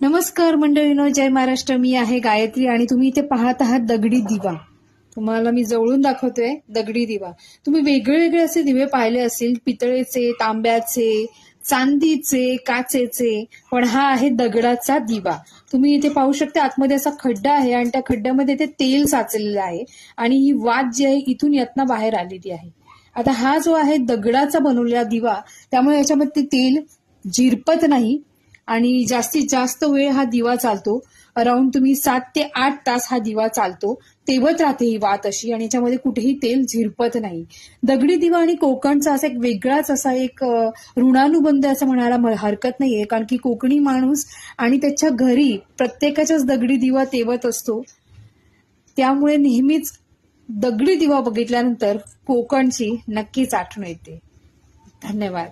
नमस्कार मंडळीनो जय महाराष्ट्र. मी आहे गायत्री आणि तुम्ही इथे पाहत आहात दगडी दिवा. तुम्हाला मी जवळून दाखवतोय दगडी दिवा. तुम्ही वेगळे वेगळे असे दिवे पाहिले असतील पितळेचे तांब्याचे चांदीचे काचेचे पण हा आहे दगडाचा दिवा. तुम्ही इथे पाहू शकता आतमध्ये असा खड्डा आहे आणि त्या खड्ड्यामध्ये ते तेल साचलेलं आहे आणि ही वाद जी आहे इथून यातना बाहेर आलेली आहे. आता हा जो आहे दगडाचा बनवलेला दिवा त्यामुळे याच्यामध्ये तेल झिरपत नाही आणि जास्तीत जास्त वेळ हा दिवा चालतो. अराउंड तुम्ही सात ते आठ तास हा दिवा चालतो. तेवत राहते ही वात अशी आणि याच्यामध्ये कुठेही तेल झिरपत नाही. दगडी दिवा आणि कोकणचा असा एक वेगळाच असा एक ऋणानुबंध असं म्हणायला म- हरकत नाहीये. कारण की कोकणी माणूस आणि त्याच्या घरी प्रत्येकाच्याच दगडी दिवा तेवत असतो. त्यामुळे नेहमीच दगडी दिवा बघितल्यानंतर कोकणची नक्कीच आठवण येते. धन्यवाद.